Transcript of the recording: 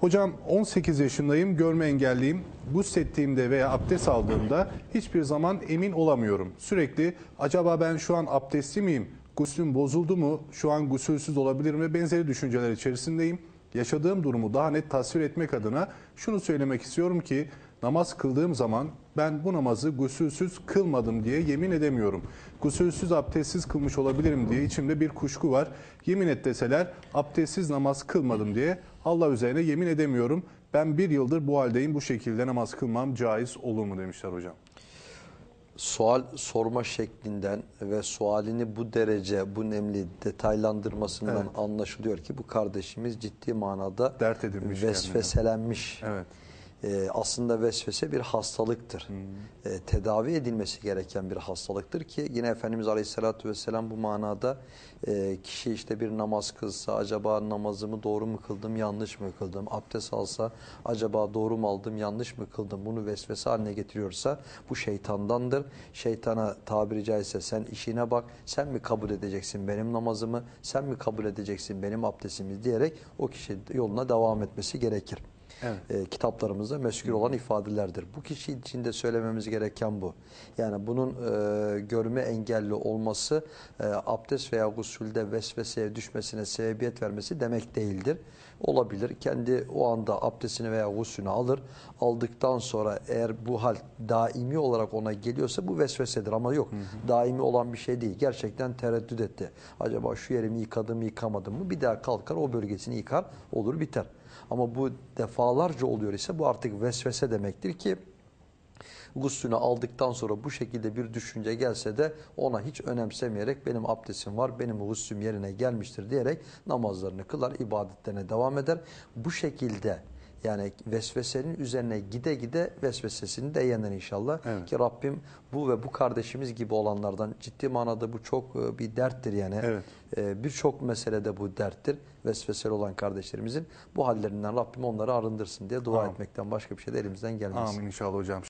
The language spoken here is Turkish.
Hocam 18 yaşındayım, görme engelliyim. Guslettiğimde veya abdest aldığımda hiçbir zaman emin olamıyorum. Sürekli acaba ben şu an abdestli miyim? Guslüm bozuldu mu? Şu an gusülsüz olabilirim ve benzeri düşünceler içerisindeyim. Yaşadığım durumu daha net tasvir etmek adına şunu söylemek istiyorum ki namaz kıldığım zaman ben bu namazı gusülsüz kılmadım diye yemin edemiyorum. Gusülsüz abdestsiz kılmış olabilirim diye içimde bir kuşku var. Yemin et deseler abdestsiz namaz kılmadım diye Allah üzerine yemin edemiyorum. Ben bir yıldır bu haldeyim bu şekilde namaz kılmam caiz olur mu demişler hocam. Sual sorma şeklinden ve sualini bu derece, bu nemli detaylandırmasından Evet. anlaşılıyor ki bu kardeşimiz ciddi manada Dert vesveselenmiş. Evet. Ee, aslında vesvese bir hastalıktır. Ee, tedavi edilmesi gereken bir hastalıktır ki yine Efendimiz Aleyhisselatü Vesselam bu manada e, kişi işte bir namaz kılsa acaba namazımı doğru mu kıldım yanlış mı kıldım? Abdest alsa acaba doğru mu aldım yanlış mı kıldım? Bunu vesvese haline getiriyorsa bu şeytandandır. Şeytana tabiri caizse sen işine bak sen mi kabul edeceksin benim namazımı sen mi kabul edeceksin benim abdestimi diyerek o kişi yoluna devam etmesi gerekir Evet. e, kitaplarımızda meskür olan ifadelerdir. Bu kişi için de söylememiz gereken bu. Yani bunun e, görme engelli olması e, abdest veya gusülde vesveseye düşmesine sebebiyet vermesi demek değildir. Olabilir. Kendi o anda abdestini veya gusülünü alır. Aldıktan sonra eğer bu hal daimi olarak ona geliyorsa bu vesvesedir ama yok. Daimi olan bir şey değil. Gerçekten tereddüt etti. Acaba şu yerimi yıkadım mı yıkamadım mı? Bir daha kalkar o bölgesini yıkar olur biter. Ama bu defalarca oluyor ise bu artık vesvese demektir ki guslünü aldıktan sonra bu şekilde bir düşünce gelse de ona hiç önemsemeyerek benim abdestim var, benim guslüm yerine gelmiştir diyerek namazlarını kılar, ibadetlerine devam eder. Bu şekilde yani vesvesenin üzerine gide gide vesvesesini de yener inşallah. Evet. Ki Rabbim bu ve bu kardeşimiz gibi olanlardan ciddi manada bu çok e, bir derttir yani. Evet. E, Birçok meselede bu derttir. Vesveseli olan kardeşlerimizin bu hallerinden Rabbim onları arındırsın diye dua Amin. etmekten başka bir şey de elimizden gelmez. Amin inşallah hocam.